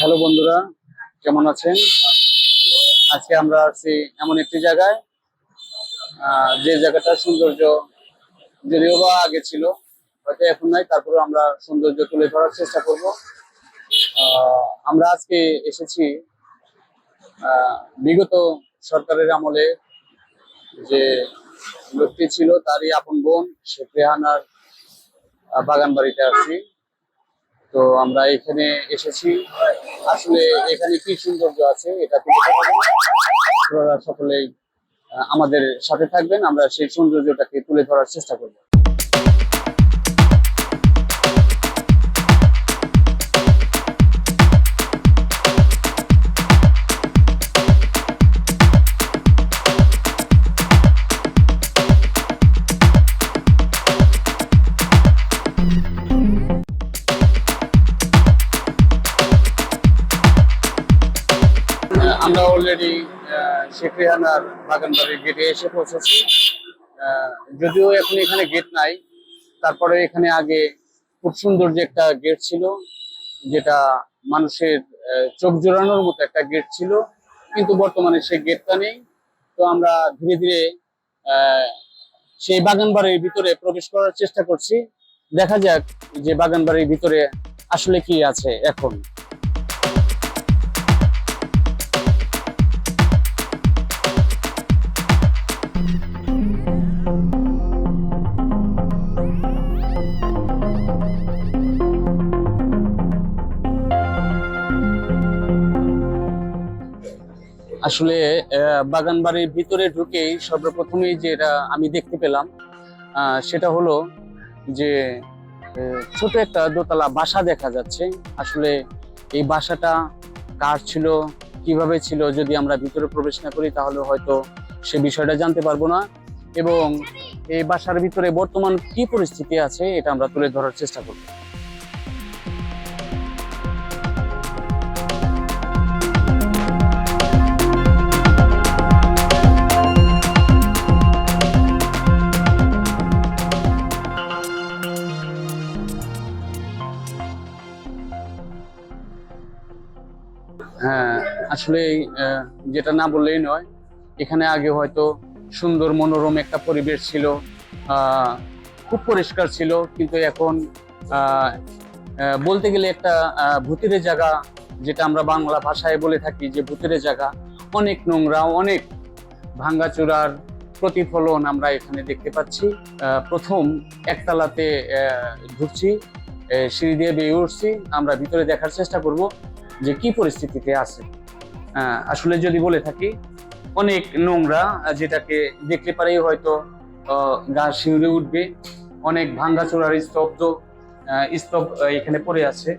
Hello বন্ধুরা, কেমন আছেন? আজকে আমরা আছি এমন একটি জায়গায় যে জায়গাটার সৌন্দর্য যদিও বা আগে ছিল, হয়তো এখন নাই তারপরে আমরা সৌন্দর্য তুলে ধরার চেষ্টা করব। আমরা আজকে এসেছি বিগত সরকারের আমলে যে লোকটি ছিল, তারই আপন বোন শেখ রেহানার বাগান বাড়িতে আছি তো আমরা এখানে এসেছি। আসলে এখানে কি সৌন্দর্য আছে এটা আপনারা সকলেই আমাদের সাথে থাকবেন, আমরা সেই সৌন্দর্যটাকে তুলে ধরার চেষ্টা করব। শেখ রেহানার বাগান বাড়ির গেটে এসে পৌঁছেছি। যদিও এখন এখানে গেট নাই, তারপরে এখানে আগে খুব সুন্দর যে একটা গেট ছিল, যেটা মানুষের চোখ জোড়ানোর মতো একটা গেট ছিল, কিন্তু বর্তমানে সেই গেটটা নেই। তো আমরা ধীরে ধীরে সেই বাগান বাড়ির ভিতরে প্রবেশ করার চেষ্টা করছি। দেখা যাক যে বাগান বাড়ির ভিতরে আসলে কি আছে এখন। আসলে বাগান বাড়ির ভিতরে ঢুকেই সর্বপ্রথমেই যেটা আমি দেখতে পেলাম সেটা হলো যে ছোট একটা দোতলা বাসা দেখা যাচ্ছে। আসলে এই বাসাটা কার ছিল, কীভাবে ছিল, যদি আমরা ভিতরে প্রবেশ না করি তাহলে হয়তো সে বিষয়টা জানতে পারব না। এবং এই বাসার ভিতরে বর্তমান কি পরিস্থিতি আছে, এটা আমরা তুলে ধরার চেষ্টা করব। আসলে যেটা না বললেই নয়, এখানে আগে হয়তো সুন্দর মনোরম একটা পরিবেশ ছিল খুব পরিষ্কার ছিল, কিন্তু এখন বলতে গেলে একটা ভূতের জায়গা, যেটা আমরা বাংলা ভাষায় বলে থাকি যে ভূতের জায়গা, অনেক নোংরা, অনেক ভাঙ্গাচোরার প্রতিফলন আমরা এখানে দেখতে পাচ্ছি। প্রথম একতলাতে ঢুকছি সিঁড়ি দিয়ে বেয়ে উঠছি, আমরা ভিতরে দেখার চেষ্টা করব। যে কি পরিস্থিতিতে আছে। আসলে যদি বলে থাকি, অনেক নোংরা যেটাকে দেখতে পারেই হয়তো গা শিউরে উঠবে। অনেক ভাঙ্গাচোরার স্তব্ধ স্তব এখানে পড়ে আছে।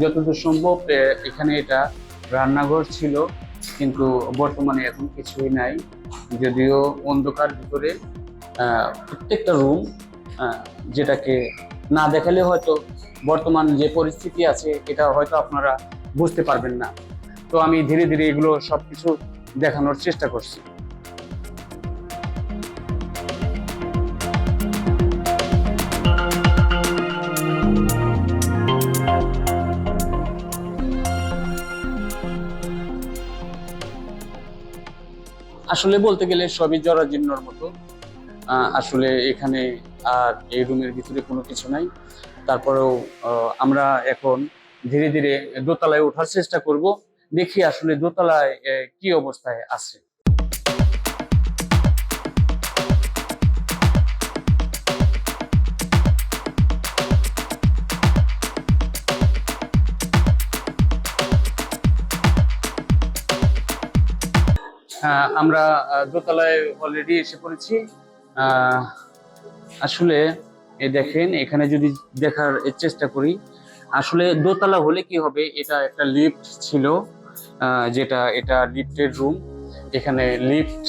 যতদূর সম্ভব এখানে এটা রান্নাঘর ছিল, কিন্তু বর্তমানে এখন কিছুই নাই। যদিও অন্ধকার ভিতরে প্রত্যেকটা রুম যেটাকে না দেখালে হয়তো বর্তমান যে পরিস্থিতি আছে, এটা হয়তো আপনারা বুঝতে পারবেন না। তো আমি ধীরে ধীরে এগুলো সব কিছু দেখানোর চেষ্টা করছি। আসলে বলতে গেলে সবই জরাজীর্ণর মতো। আসলে এখানে আর এই রুমের ভিতরে কোনো কিছু নাই। তারপরেও আমরা এখন ধীরে ধীরে দোতলায় ওঠার চেষ্টা করব। দেখি আসলে দোতলায় কি অবস্থায় আছে। আমরা দোতলায় অলরেডি এসে পড়েছি। আসলে এ দেখেন, এখানে যদি দেখার চেষ্টা করি, আসলে দোতলা হলে কি হবে, এটা একটা লিফট ছিল যেটা, এটা লিফটের রুম এখানে লিফট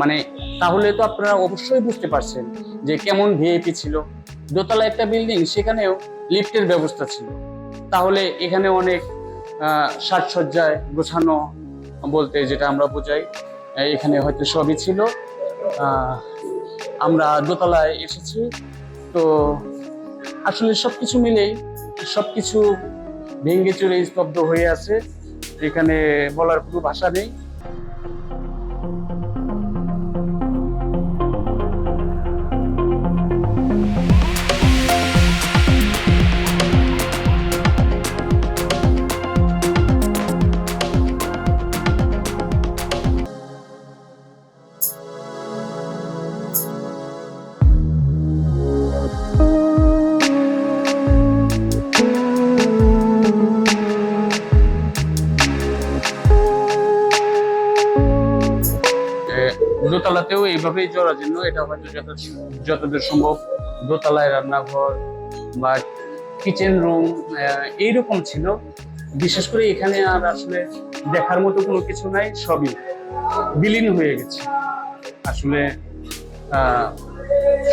মানে তাহলে তো আপনারা অবশ্যই বুঝতে পারছেন যে কেমন ভিআইপি ছিল। দোতলা একটা বিল্ডিং সেখানেও লিফটের ব্যবস্থা ছিল। তাহলে এখানে অনেক সাজসজ্জায় গোছানো বলতে যেটা আমরা বোঝাই এখানে হয়তো সবই ছিল। আমরা দোতলায় এসেছি। তো আসলে সব কিছু মিলেই সব কিছু ভেঙে চুরে স্তব্ধ হয়ে আছে। এখানে বলার কোনো ভাষা নেই। এইভাবেই জড়ার জন্য এটা হয়তো যত যতদূর সম্ভব দোতলায় রান্নাঘর বা কিচেন রুম এইরকম ছিল। বিশেষ করে এখানে আর আসলে দেখার মতো কোনো কিছু নাই, সবই বিলীন হয়ে গেছে। আসলে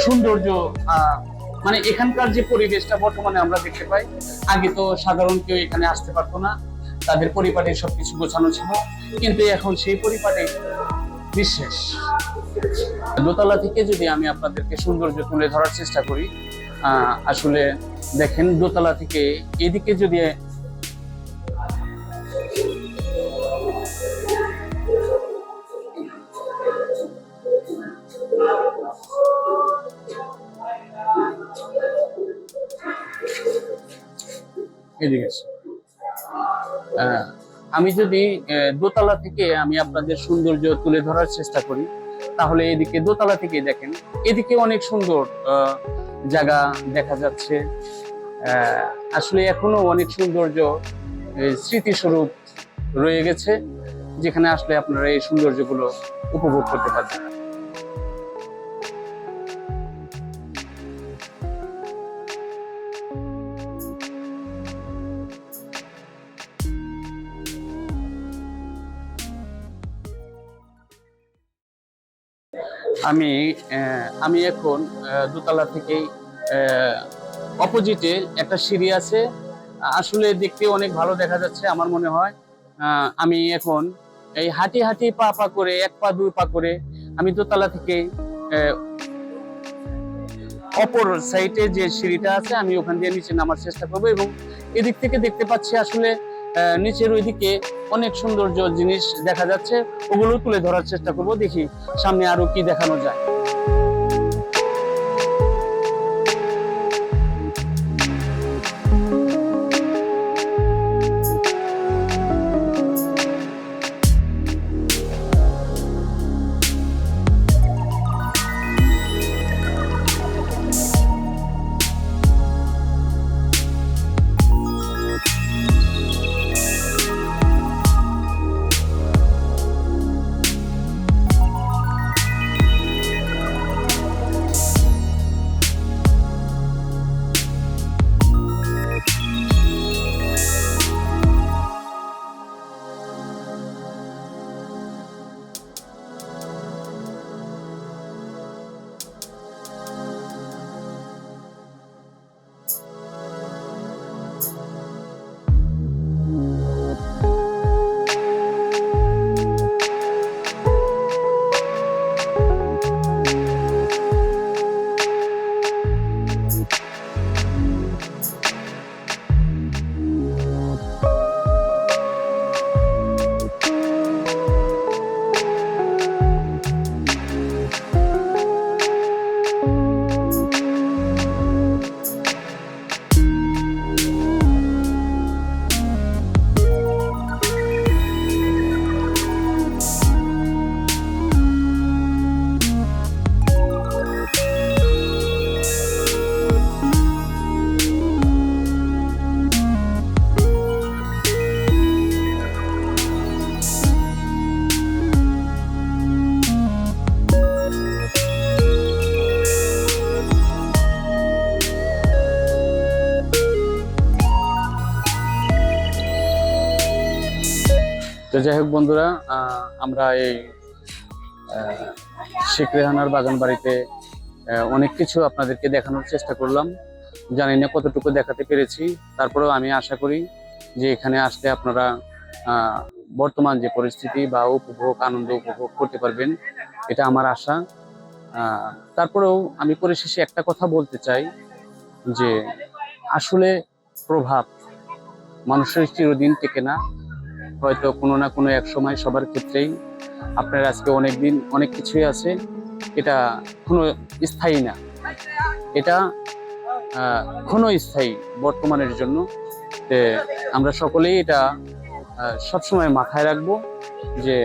সৌন্দর্য মানে এখানকার যে পরিবেশটা বর্তমানে আমরা দেখতে পাই, আগে তো সাধারণ কেউ এখানে আসতে পারতো না। তাদের পরিপাটে সবকিছু গোছানো ছিল। কিন্তু এখন সেই পরিপাটে বিশেষ দোতলা থেকে যদি আমি আপনাদেরকে সৌন্দর্য তুলে ধরার চেষ্টা করি আসলে দেখেন দোতলা থেকে এদিকে যদি এদিকে। আমি যদি দোতলা থেকে আমি আপনাদের সৌন্দর্য তুলে ধরার চেষ্টা করি, তাহলে এদিকে দোতলা থেকে দেখেন, এদিকে অনেক সুন্দর জায়গা দেখা যাচ্ছে। আসলে এখনও অনেক সৌন্দর্য স্মৃতিস্বরূপ রয়ে গেছে, যেখানে আসলে আপনারা এই সৌন্দর্যগুলো উপভোগ করতে পারবেন। আমি আমি এখন দোতলা থেকেই অপোজিটে একটা সিঁড়ি আছে। আসলে দেখতে অনেক ভালো দেখা যাচ্ছে আমার মনে হয়। আমি এখন এই হাঁটি হাঁটি পা পা করে, এক পা দুই পা করে আমি দোতলা থেকে অপর সাইডে যে সিঁড়িটা আছে আমি ওখান দিয়ে নিচে নামার চেষ্টা করব এবং এদিক থেকে দেখতে পাচ্ছি আসলে নিচের ওইদিকে অনেক সৌন্দর্য জিনিস দেখা যাচ্ছে। ওগুলো তুলে ধরার চেষ্টা করব। দেখি সামনে আরও কি দেখানো যায়। যাই হোক বন্ধুরা আমরা এই শেখ রেহানার বাগান বাড়িতে অনেক কিছু আপনাদেরকে দেখানোর চেষ্টা করলাম। জানি না কতটুকু দেখাতে পেরেছি। তারপরেও আমি আশা করি যে এখানে আসলে আপনারা বর্তমান যে পরিস্থিতি বা উপভোগ, আনন্দ উপভোগ করতে পারবেন, এটা আমার আশা। তারপরেও আমি পরিশেষে একটা কথা বলতে চাই যে আসলে প্রভাব মানুষের চিরদিন টেকে না। হয়তো কোনো না কোনো এক সময় সবার ক্ষেত্রেই আপনার আজকে অনেক দিন অনেক কিছুই আছে, এটা কোনো স্থায়ী না। এটা ক্ষণস্থায়ী বর্তমানের জন্য তে আমরা সকলেই এটা সবসময় মাথায় রাখব যে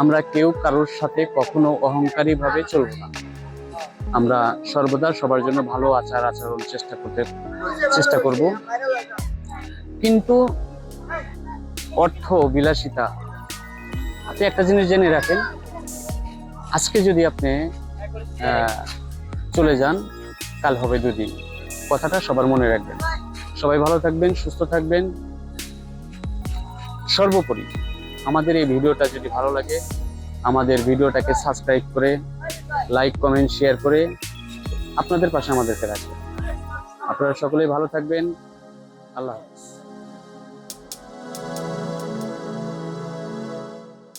আমরা কেউ কারোর সাথে কখনো অহংকারী ভাবে চলবো না। আমরা সর্বদা সবার জন্য ভালো আচার আচরণ চেষ্টা করতে, চেষ্টা করব। কিন্তু অর্থ বিলাসিতা। আপনি একটা জিনিস জেনে রাখেন, আজকে যদি আপনি চলে যান, কাল হবে দুদিন। কথাটা সবার মনে রাখবেন। সবাই ভালো থাকবেন, সুস্থ থাকবেন। সর্বোপরি আমাদের এই ভিডিওটা যদি ভালো লাগে, আমাদের ভিডিওটাকে সাবস্ক্রাইব করে লাইক কমেন্ট শেয়ার করে আপনাদের পাশে আমাদেরকে রাখবেন। আপনারা সকলেই ভালো থাকবেন। আল্লাহ হাফিজ।